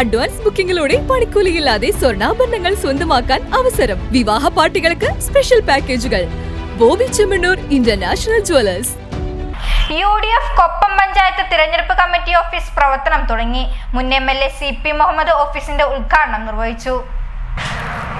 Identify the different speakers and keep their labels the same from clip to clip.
Speaker 1: Advance ബുക്കിംഗിലൂടെ പണിക്കൂലിയില്ലാതെ സ്വർണാഭരണങ്ങൾ സ്വന്തമാക്കാൻ അവസരം. വിവാഹ പാർട്ടികൾക്ക് സ്പെഷ്യൽ പാക്കേജുകൾ. Boby Chemmanur international jewellers.
Speaker 2: U D F Koppam panchayat തിരഞ്ഞെടുപ്പ് കമ്മിറ്റി ഓഫീസ് പ്രവർത്തനം തുടങ്ങി. മുൻ M L A C P Muhammad ഓഫീസിന്റെ ഉദ്ഘാടനം നിർവഹിച്ചു.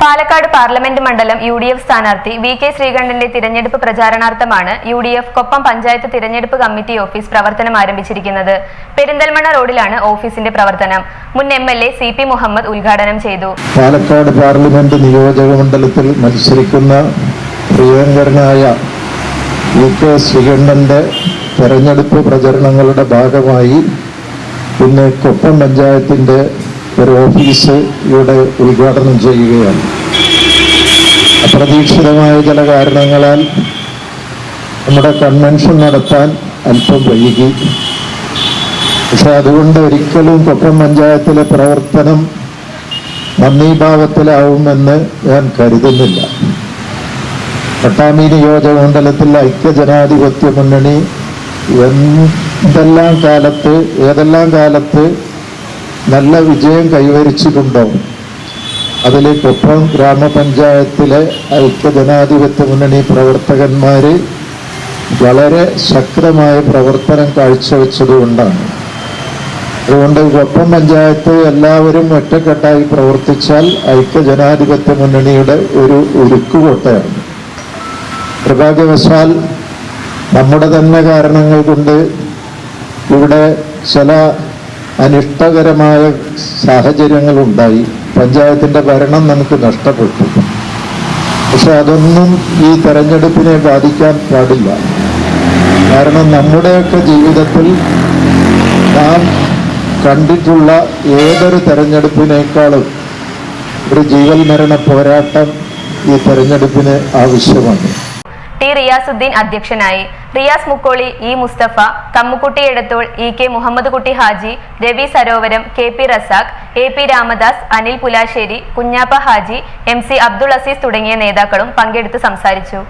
Speaker 3: പാലക്കാട് പാർലമെന്റ് മണ്ഡലം യു ഡി എഫ് സ്ഥാനാർത്ഥി വി കെ ശ്രീകണ്ഠന്റെ തിരഞ്ഞെടുപ്പ് പ്രചാരണാർത്ഥമാണ് U D F Koppam panchayat തിരഞ്ഞെടുപ്പ് കമ്മിറ്റി ഓഫീസ് പ്രവർത്തനം ആരംഭിച്ചിരിക്കുന്നത്. പെരിന്തൽമണ്ണ റോഡിലാണ് ഓഫീസിന്റെ പ്രവർത്തനം. മുൻ M L A C P Muhammad ഉദ്ഘാടനം ചെയ്തു.
Speaker 4: പാലക്കാട് പാർലമെന്റ് നിയോജക മണ്ഡലത്തിൽ മത്സരിക്കുന്ന പ്രിയങ്കരനായ വി കെ ശ്രീകണ്ഠന്റെ തെരഞ്ഞെടുപ്പ് പ്രചരണങ്ങളുടെ ഭാഗമായി ഇന്ന് കൊപ്പം പഞ്ചായത്തിന്റെ ഒരു ഓഫീസ് ഇവിടെ ഉദ്ഘാടനം ചെയ്യുകയാണ്. അപ്രതീക്ഷിതമായ ചില കാരണങ്ങളാൽ നമ്മുടെ കൺവെൻഷൻ നടത്താൻ അല്പം വൈകി. പക്ഷെ അതുകൊണ്ട് ഒരിക്കലും കൊപ്പം പഞ്ചായത്തിലെ പ്രവർത്തനം നന്ദിഭാവത്തിലാവുമെന്ന് ഞാൻ കരുതുന്നില്ല. നിയോജക മണ്ഡലത്തിൽ ഐക്യജനാധിപത്യ മുന്നണി എന്തെല്ലാം കാലത്ത് ഏതെല്ലാം കാലത്ത് നല്ല വിജയം കൈവരിച്ചിട്ടുണ്ടോ? അതിൽ കൊപ്പം ഗ്രാമപഞ്ചായത്തിലെ ഐക്യജനാധിപത്യ മുന്നണി പ്രവർത്തകന്മാർ വളരെ ശക്തമായ പ്രവർത്തനം കാഴ്ചവെച്ചതുകൊണ്ടാണ് അതുകൊണ്ട് കൊപ്പം പഞ്ചായത്ത് എല്ലാവരും ഒറ്റക്കെട്ടായി പ്രവർത്തിച്ചാൽ ഐക്യജനാധിപത്യ മുന്നണിയുടെ ഒരു ഉരുക്കുകോട്ടയാണ്. നിർഭാഗ്യവശാൽ നമ്മുടെ തന്നെ കാരണങ്ങൾ കൊണ്ട് ഇവിടെ ചില അനിഷ്ടകരമായ സാഹചര്യങ്ങൾ ഉണ്ടായി പഞ്ചായത്തിന്റെ ഭരണം നമുക്ക് നഷ്ടപ്പെട്ടു. പക്ഷെ അതൊന്നും ഈ തെരഞ്ഞെടുപ്പിനെ ബാധിക്കാൻ പാടില്ല. കാരണം നമ്മുടെയൊക്കെ ജീവിതത്തിൽ നാം കണ്ടിട്ടുള്ള ഏതൊരു തെരഞ്ഞെടുപ്പിനേക്കാളും ഒരു ജീവൽ മരണ പോരാട്ടം ഈ തെരഞ്ഞെടുപ്പിന് ആവശ്യമാണ്.
Speaker 3: ടി റിയാസുദ്ദീൻ അധ്യക്ഷനായി. Riyas Mukkoli E Musthafa Kammukutty Edathol E K Muhammad Kutty Haji Ravi Sarovaram K P Razak A P Ramadas Anil Pulassery Kunhappa Haji M C Abdul Azeez തുടങ്ങിയ നേതാക്കളും പങ്കെടുത്ത് സംസാരിച്ചു.